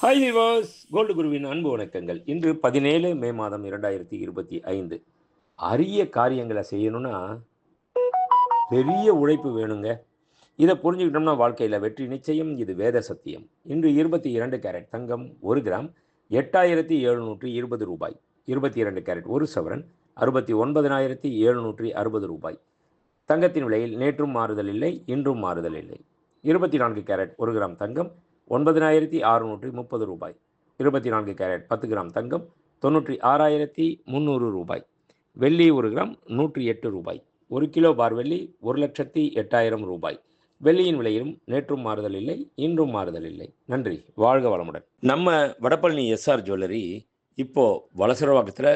Hi விவாஸ் gold குருவின் அன்பு வணக்கங்கள். இன்று பதினேழு மே மாதம் இரண்டாயிரத்தி இருபத்தி ஐந்து. அரிய காரியங்களை செய்யணும்னா பெரிய உழைப்பு வேணுங்க. இதை புரிஞ்சுக்கிட்டோம்னா வாழ்க்கையில் வெற்றி நிச்சயம் இது வேத சத்தியம். இன்று இருபத்தி இரண்டு கேரட் தங்கம் ஒரு கிராம் எட்டாயிரத்தி எழுநூற்றி இருபது ரூபாய். இருபத்தி இரண்டு கேரட் ஒரு சவரன் அறுபத்தி ஒன்பதனாயிரத்தி எழுநூற்றி அறுபது ரூபாய். தங்கத்தின் விலையில் நேற்றும் மாறுதல் இல்லை இன்றும் மாறுதல் இல்லை. இருபத்தி நான்கு கேரட் ஒரு கிராம் தங்கம் ஒன்பதினாயிரத்தி அறுநூற்றி முப்பது ரூபாய். இருபத்தி நான்கு கேரட் பத்து கிராம் தங்கம் தொண்ணூற்றி ஆறாயிரத்தி முந்நூறு ரூபாய். வெள்ளி ஒரு கிராம் நூற்றி எட்டு ரூபாய். ஒரு கிலோ பார் வெள்ளி ஒரு லட்சத்தி எட்டாயிரம் ரூபாய். வெள்ளியின் விலையிலும் நேற்றும் மாறுதல் இல்லை இன்றும் மாறுதல் இல்லை. நன்றி வாழ்க வளமுடன். நம்ம வடபழனி எஸ்ஆர் ஜுவல்லரி இப்போது வலசரவாக்கத்தில்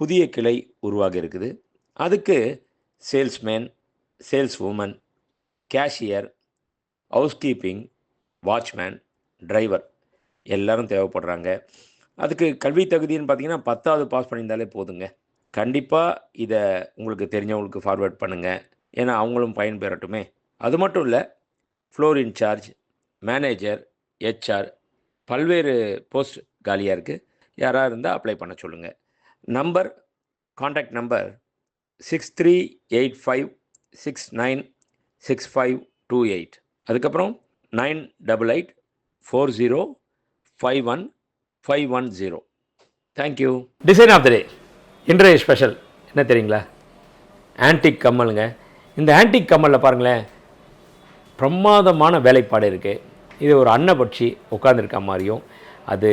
புதிய கிளை உருவாகி இருக்குது. அதுக்கு salesman sales woman cashier housekeeping watchman driver எல்லோரும் தேவைப்படுறாங்க. அதுக்கு கல்வி தகுதின்னு பார்த்தீங்கன்னா பத்தாவது பாஸ் பண்ணியிருந்தாலே போதுங்க. கண்டிப்பாக இதை உங்களுக்கு தெரிஞ்சவங்களுக்கு ஃபார்வேர்ட் பண்ணுங்கள் ஏன்னா அவங்களும் பயன்பெறட்டுமே அது மட்டும் இல்லை ஃப்ளோர் இன்சார்ஜ் மேனேஜர் ஹெச்ஆர் பல்வேறு போஸ்ட் காலியாக இருக்குது யாராக இருந்தால் அப்ளை பண்ண சொல்லுங்கள் number contact number six three eight five six nine six five two eight அதுக்கப்புறம் nine double eight four zero five one five one zero. Thank you design of the day இன்றைய special என்ன தெரியுங்களா? Antique கம்மலுங்க. இந்த antique கம்மலில் பாருங்களேன் பிரமாதமான வேலைப்பாடு இருக்குது இது ஒரு அன்னபட்சி உட்காந்துருக்க மாதிரியும் அது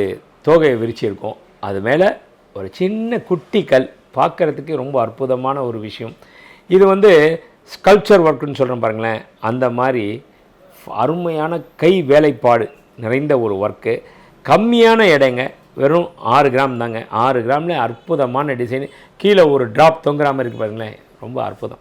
தோகையை விரிச்சிருக்கும் அது மேலே ஒரு சின்ன குட்டி கல் பார்க்குறதுக்கு ரொம்ப அற்புதமான ஒரு விஷயம். இது வந்து ஸ்கல்ப்சர் ஒர்க்குன்னு சொல்கிறேன் பாருங்களேன். அந்த மாதிரி அருமையான கை வேலைப்பாடு நிறைந்த ஒரு ஒர்க்கு கம்மியான எடைங்க வெறும் ஆறு கிராம் தாங்க. ஆறு கிராமில் அற்புதமான டிசைன் கீழே ஒரு ட்ராப் தொங்குற மாதிரி இருக்குது பாருங்களேன். ரொம்ப அற்புதம்.